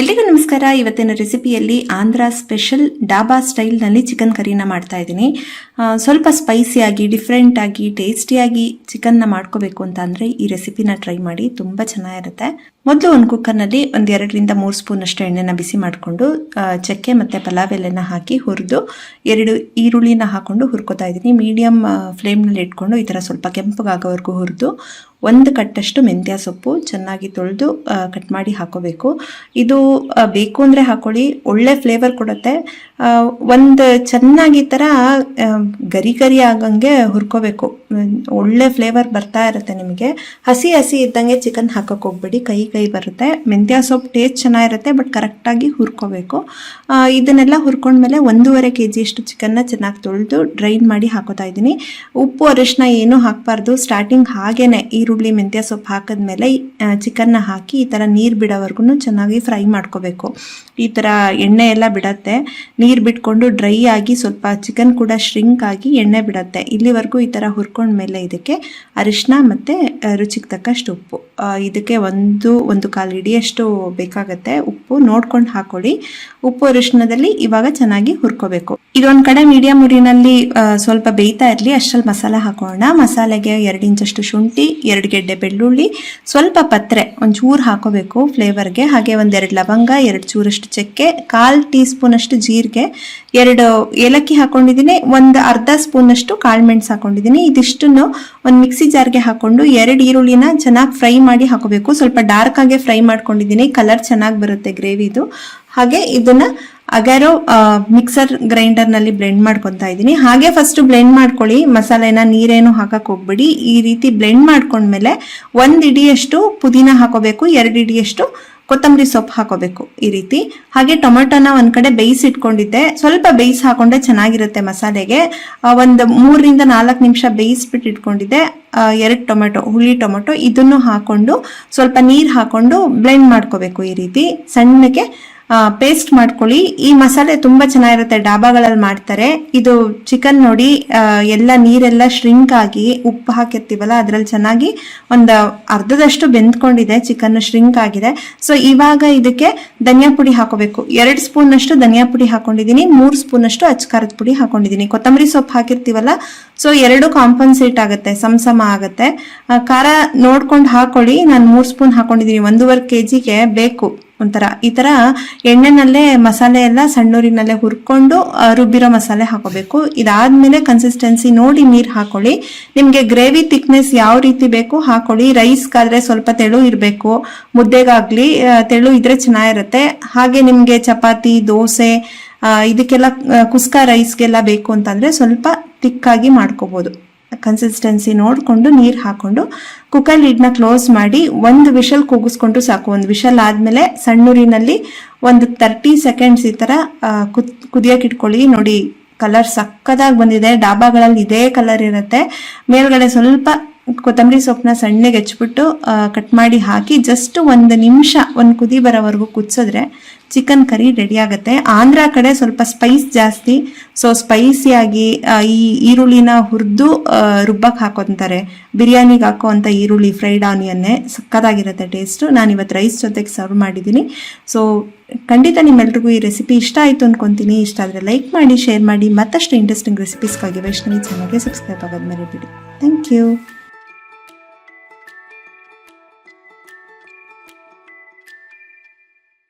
ಎಲ್ರಿಗೂ ನಮಸ್ಕಾರ. ಇವತ್ತಿನ ರೆಸಿಪಿಯಲ್ಲಿ ಆಂಧ್ರ ಸ್ಪೆಷಲ್ ಡಾಬಾ ಸ್ಟೈಲ್ನಲ್ಲಿ ಚಿಕನ್ ಕರಿನ ಮಾಡ್ತಾ ಇದ್ದೀನಿ. ಸ್ವಲ್ಪ ಸ್ಪೈಸಿಯಾಗಿ ಡಿಫ್ರೆಂಟಾಗಿ ಟೇಸ್ಟಿಯಾಗಿ ಚಿಕನ್ನ ಮಾಡ್ಕೋಬೇಕು ಅಂತ ಅಂದರೆ ಈ ರೆಸಿಪಿನ ಟ್ರೈ ಮಾಡಿ, ತುಂಬ ಚೆನ್ನಾಗಿರುತ್ತೆ. ಮೊದಲು ಒಂದು ಕುಕ್ಕರ್ನಲ್ಲಿ ಒಂದು ಎರಡರಿಂದ ಮೂರು ಸ್ಪೂನ್ ಅಷ್ಟು ಎಣ್ಣೆನ ಬಿಸಿ ಮಾಡಿಕೊಂಡು ಚಕ್ಕೆ ಮತ್ತು ಪಲಾವ್ ಎಲೆನ ಹಾಕಿ ಹುರಿದು, ಎರಡು ಈರುಳ್ಳಿನ ಹಾಕೊಂಡು ಹುರ್ಕೋತಾ ಇದ್ದೀನಿ. ಮೀಡಿಯಮ್ ಫ್ಲೇಮ್ನಲ್ಲಿ ಇಟ್ಕೊಂಡು ಈ ಥರ ಸ್ವಲ್ಪ ಕೆಂಪಗಾಗೋವರೆಗೂ ಹುರಿದು ಒಂದು ಕಟ್ಟಷ್ಟು ಮೆಂತ್ಯ ಸೊಪ್ಪು ಚೆನ್ನಾಗಿ ತೊಳೆದು ಕಟ್ ಮಾಡಿ ಹಾಕೋಬೇಕು. ಇದು ಬೇಕು ಅಂದರೆ ಹಾಕೊಳ್ಳಿ, ಒಳ್ಳೆ ಫ್ಲೇವರ್ ಕೊಡುತ್ತೆ. ಒಂದು ಚೆನ್ನಾಗಿ ಈ ಥರ ಗರಿ ಗರಿ ಆಗಂಗೆ ಹುರ್ಕೋಬೇಕು. ಒಳ್ಳೆ ಫ್ಲೇವರ್ ಬರ್ತಾ ಇರುತ್ತೆ ನಿಮಗೆ. ಹಸಿ ಹಸಿ ಇದ್ದಂಗೆ ಚಿಕನ್ ಹಾಕಕ್ಕೆ ಹೋಗ್ಬೇಡಿ. ಕೈ ಕೈ ಬರುತ್ತೆ. ಮೆಂತ್ಯ ಸೊಪ್ಪು ಟೇಸ್ಟ್ ಚೆನ್ನಾಗಿರುತ್ತೆ ಬಟ್ ಕರೆಕ್ಟಾಗಿ ಹುರ್ಕೋಬೇಕು. ಇದನ್ನೆಲ್ಲ ಹುರ್ಕೊಂಡ್ಮೇಲೆ ಒಂದೂವರೆ ಕೆ ಜಿಯಷ್ಟು ಚಿಕನ್ನ ಚೆನ್ನಾಗಿ ತೊಳೆದು ಡ್ರೈನ್ ಮಾಡಿ ಹಾಕೋತಾ ಇದ್ದೀನಿ. ಉಪ್ಪು ಅರಿಶಿನ ಏನೂ ಹಾಕಬಾರ್ದು. ಸ್ಟಾರ್ಟಿಂಗ್ ಹಾಗೇನೆ ಈರುಳ್ಳಿ, ಮೆಂತ್ಯ ಸೊಪ್ಪು ಹಾಕಿದ್ಮೇಲೆ ಚಿಕನ್ನ ಹಾಕಿ ಈ ಥರ ನೀರು ಬಿಡೋವರೆಗೂ ಚೆನ್ನಾಗಿ ಫ್ರೈ ಮಾಡ್ಕೋಬೇಕು. ಈ ಥರ ಎಣ್ಣೆ ಎಲ್ಲ ಬಿಡತ್ತೆ. ನೀರು ಬಿಟ್ಕೊಂಡು ಡ್ರೈ ಆಗಿ ಸ್ವಲ್ಪ ಚಿಕನ್ ಕೂಡ ಶ್ರಿಂಕ್ ಆಗಿ ಎಣ್ಣೆ ಬಿಡತ್ತೆ. ಇಲ್ಲಿವರೆಗೂ ಈ ಥರ ಹುರ್ಕೊಂಡ್ಮೇಲೆ ಇದಕ್ಕೆ ಅರಿಶಿನ ಮತ್ತು ರುಚಿಗೆ ತಕ್ಕಷ್ಟು ಉಪ್ಪು. ಇದಕ್ಕೆ ಒಂದು ಒಂದು ಕಾಲು ಇಡಿಯಷ್ಟು ಬೇಕಾಗತ್ತೆ. ಉಪ್ಪು ನೋಡ್ಕೊಂಡು ಹಾಕೊಳ್ಳಿ. ಉಪ್ಪು ಅರಿಶಿನದಲ್ಲಿ ಇವಾಗ ಚೆನ್ನಾಗಿ ಹುರ್ಕೋಬೇಕು. ಇದೊಂದು ಕಡೆ ಮೀಡಿಯಂ ಉರಿನಲ್ಲಿ ಸ್ವಲ್ಪ ಬೇಯ್ತಾ ಇರಲಿ. ಅಷ್ಟರಲ್ಲಿ ಮಸಾಲ ಹಾಕೋಣ. ಮಸಾಲೆಗೆ ಎರಡು ಇಂಚಷ್ಟು ಶುಂಠಿ ಎರಡು ಗೆಡ್ಡೆ ಬೆಳ್ಳುಳ್ಳಿ, ಸ್ವಲ್ಪ ಪತ್ರೆ ಒಂಚೂರು ಹಾಕೋಬೇಕು ಫ್ಲೇವರ್ಗೆ ಹಾಗೆ ಒಂದೆರಡು ಲವಂಗ, ಎರಡು ಚೂರಷ್ಟು ಚಕ್ಕೆ, ಕಾಲು ಟೀ ಸ್ಪೂನಷ್ಟು ಜೀರಿಗೆ, ಎರಡು ಏಲಕ್ಕಿ ಹಾಕೊಂಡಿದ್ದೀನಿ, ಒಂದು ಅರ್ಧ ಸ್ಪೂನಷ್ಟು ಕಾಳುಮೆಣಸು ಹಾಕೊಂಡಿದ್ದೀನಿ. ಇದಿಷ್ಟನ್ನು ಒಂದು ಮಿಕ್ಸಿ ಜಾರ್ಗೆ ಹಾಕೊಂಡು ಎರಡು ಈರುಳ್ಳಿನ ಚೆನ್ನಾಗಿ ಫ್ರೈ ಮಾಡಿ ಹಾಕೋಬೇಕು. ಸ್ವಲ್ಪ ಡಾರ್ಕ್ ಆಗಿ ಫ್ರೈ ಮಾಡ್ಕೊಂಡಿದ್ದೀನಿ. ಕಲರ್ ಚೆನ್ನಾಗಿ ಬರುತ್ತೆ ಗ್ರೇವಿದು. ಹಾಗೆ ಇದನ್ನ ಅಗಾರೋ ಮಿಕ್ಸರ್ ಗ್ರೈಂಡರ್ನಲ್ಲಿ ಬ್ಲೆಂಡ್ ಮಾಡ್ಕೊತಾ ಇದ್ದೀನಿ. ಹಾಗೆ ಫಸ್ಟ್ ಬ್ಲೆಂಡ್ ಮಾಡ್ಕೊಳ್ಳಿ. ಮಸಾಲೆನ, ನೀರೇನು ಹಾಕಕ್ ಹೋಗ್ಬೇಡಿ. ಈ ರೀತಿ ಬ್ಲೆಂಡ್ ಮಾಡ್ಕೊಂಡ್ಮೇಲೆ ಒಂದು ಇಡಿಯಷ್ಟು ಪುದೀನ ಹಾಕೋಬೇಕು, ಎರಡು ಇಡಿಯಷ್ಟು ಕೊತ್ತಂಬರಿ ಸೊಪ್ಪು ಹಾಕೋಬೇಕು ಈ ರೀತಿ. ಹಾಗೆ ಟೊಮೆಟೊನ ಒಂದು ಕಡೆ ಬೇಯಿಸಿ ಇಟ್ಕೊಂಡಿದ್ದೆ. ಸ್ವಲ್ಪ ಬೇಯಿಸಿ ಹಾಕೊಂಡ್ರೆ ಚೆನ್ನಾಗಿರುತ್ತೆ ಮಸಾಲೆಗೆ. ಒಂದು ಮೂರರಿಂದ ನಾಲ್ಕು ನಿಮಿಷ ಬೇಯಿಸ್ಬಿಟ್ಟು ಇಟ್ಕೊಂಡಿದ್ದೆ. ಎರಡು ಟೊಮೆಟೊ, ಹುಳಿ ಟೊಮೆಟೊ, ಇದನ್ನು ಹಾಕೊಂಡು ಸ್ವಲ್ಪ ನೀರು ಹಾಕೊಂಡು ಬ್ಲೆಂಡ್ ಮಾಡ್ಕೋಬೇಕು ಈ ರೀತಿ. ಸಣ್ಣಗೆ ಪೇಸ್ಟ್ ಮಾಡ್ಕೊಳ್ಳಿ. ಈ ಮಸಾಲೆ ತುಂಬಾ ಚೆನ್ನಾಗಿರುತ್ತೆ. ಡಾಬಾಗಳಲ್ಲಿ ಮಾಡ್ತಾರೆ. ಇದು ಚಿಕನ್ ನೋಡಿ ಎಲ್ಲ ನೀರೆಲ್ಲ ಶ್ರಿಂಕ್ ಆಗಿ ಉಪ್ಪು ಹಾಕಿರ್ತೀವಲ್ಲ, ಅದ್ರಲ್ಲಿ ಚೆನ್ನಾಗಿ ಒಂದು ಅರ್ಧದಷ್ಟು ಬೆಂದ್ಕೊಂಡಿದೆ. ಚಿಕನ್ ಶ್ರಿಂಕ್ ಆಗಿದೆ. ಸೊ ಇವಾಗ ಇದಕ್ಕೆ ಧನಿಯಾ ಪುಡಿ ಹಾಕೋಬೇಕು. ಎರಡು ಸ್ಪೂನ್ ಅಷ್ಟು ಧನಿಯಾ ಪುಡಿ ಹಾಕೊಂಡಿದ್ದೀನಿ. ಮೂರು ಸ್ಪೂನ್ ಅಷ್ಟು ಅಚ್ಕಾರದ ಪುಡಿ ಹಾಕೊಂಡಿದ್ದೀನಿ. ಕೊತ್ತಂಬರಿ ಸೊಪ್ಪು ಹಾಕಿರ್ತೀವಲ್ಲ ಸೊ ಎರಡು ಕಾಂಪನ್ಸೇಟ್ ಆಗುತ್ತೆ. ಸಮಸಮ ಸಮ ಆಗುತ್ತೆ. ಖಾರ ನೋಡ್ಕೊಂಡು ಹಾಕೊಳ್ಳಿ. ನಾನು ಮೂರು ಸ್ಪೂನ್ ಹಾಕೊಂಡಿದ್ದೀನಿ. ಒಂದೂವರೆ ಕೆ ಜಿಗೆ ಬೇಕು. ಒಂಥರ ಈ ಥರ ಎಣ್ಣೆನಲ್ಲೇ ಮಸಾಲೆ ಎಲ್ಲ ಸಣ್ಣೂರಿನಲ್ಲೇ ಹುರ್ಕೊಂಡು ರುಬ್ಬಿರೋ ಮಸಾಲೆ ಹಾಕೋಬೇಕು. ಇದಾದ್ಮೇಲೆ ಕನ್ಸಿಸ್ಟೆನ್ಸಿ ನೋಡಿ ನೀರು ಹಾಕೊಳ್ಳಿ. ನಿಮಗೆ ಗ್ರೇವಿ ಥಿಕ್ನೆಸ್ ಯಾವ ರೀತಿ ಬೇಕು ಹಾಕೊಳ್ಳಿ. ರೈಸ್ಗಾದ್ರೆ ಸ್ವಲ್ಪ ತೆಳು ಇರಬೇಕು. ಮುದ್ದೆಗಾಗ್ಲಿ ತೆಳು ಇದ್ರೆ ಚೆನ್ನಾಗಿರುತ್ತೆ. ಹಾಗೆ ನಿಮಗೆ ಚಪಾತಿ, ದೋಸೆ ಇದಕ್ಕೆಲ್ಲ ಕುಸ್ಕ ರೈಸ್ಗೆಲ್ಲ ಬೇಕು ಅಂತಂದ್ರೆ ಸ್ವಲ್ಪ ತಿಕ್ಕಾಗಿ ಮಾಡ್ಕೋಬಹುದು ಕನ್ಸಿಸ್ಟೆನ್ಸಿ ನೋಡಿಕೊಂಡು ನೀರು ಹಾಕ್ಕೊಂಡು ಕುಕ್ಕರ್ ಲಿಡ್ನ ಕ್ಲೋಸ್ ಮಾಡಿ ಒಂದು ವಿಷಲ್ ಕೂಗಿಸ್ಕೊಂಡು ಸಾಕು. ಒಂದು ವಿಷಲ್ ಆದಮೇಲೆ ಸಣ್ಣೂರಿನಲ್ಲಿ ಒಂದು ತರ್ಟಿ ಸೆಕೆಂಡ್ಸ್ ಈ ಥರ ಕುದ್ ಇಟ್ಕೊಳ್ಳಿ. ನೋಡಿ ಕಲರ್ ಸಕ್ಕದಾಗಿ ಬಂದಿದೆ. ಡಾಬಾಗಳಲ್ಲಿ ಇದೇ ಕಲರ್ ಇರುತ್ತೆ. ಮೇಲ್ಗಡೆ ಸ್ವಲ್ಪ ಕೊತ್ತಂಬರಿ ಸೊಪ್ಪನ್ನ ಸಣ್ಣಗೆ ಹೆಚ್ಚಿಬಿಟ್ಟು ಕಟ್ ಮಾಡಿ ಹಾಕಿ ಜಸ್ಟ್ ಒಂದು ನಿಮಿಷ, ಒಂದು ಕುದಿ ಬರೋವರೆಗೂ ಕುದಿಸಿದ್ರೆ ಚಿಕನ್ ಕರಿ ರೆಡಿ ಆಗುತ್ತೆ. ಆಂಧ್ರ ಕಡೆ ಸ್ವಲ್ಪ ಸ್ಪೈಸ್ ಜಾಸ್ತಿ. ಸೊ ಸ್ಪೈಸಿಯಾಗಿ ಈ ಈರುಳ್ಳಿನ ಹುರಿದು ರುಬ್ಬಕ್ಕೆ ಹಾಕೋತಾರೆ. ಬಿರಿಯಾನಿಗೆ ಹಾಕೋವಂಥ ಈರುಳ್ಳಿ ಫ್ರೈಡ್ ಆನಿಯನ್ನೇ ಸಕ್ಕತ್ತಾಗಿರುತ್ತೆ ಟೇಸ್ಟು ನಾನು ಇವತ್ತು ರೈಸ್ ಜೊತೆಗೆ ಸರ್ವ್ ಮಾಡಿದ್ದೀನಿ ಸೊ ಖಂಡಿತ ನಿಮ್ಮೆಲ್ರಿಗೂ ಈ ರೆಸಿಪಿ ಇಷ್ಟ ಆಯಿತು ಅಂದ್ಕೊತೀನಿ ಇಷ್ಟ ಆದರೆ ಲೈಕ್ ಮಾಡಿ ಶೇರ್ ಮಾಡಿ. ಮತ್ತಷ್ಟು ಇಂಟ್ರೆಸ್ಟಿಂಗ್ ರೆಸಿಪೀಸ್ಗಾಗಿ ವೈಷ್ಣವಿ ಚಾನಲ್ಗೆ ಸಬ್ಸ್ಕ್ರೈಬ್ ಆಗೋದು ಮರಿಬೇಡಿ ಥ್ಯಾಂಕ್ ಯು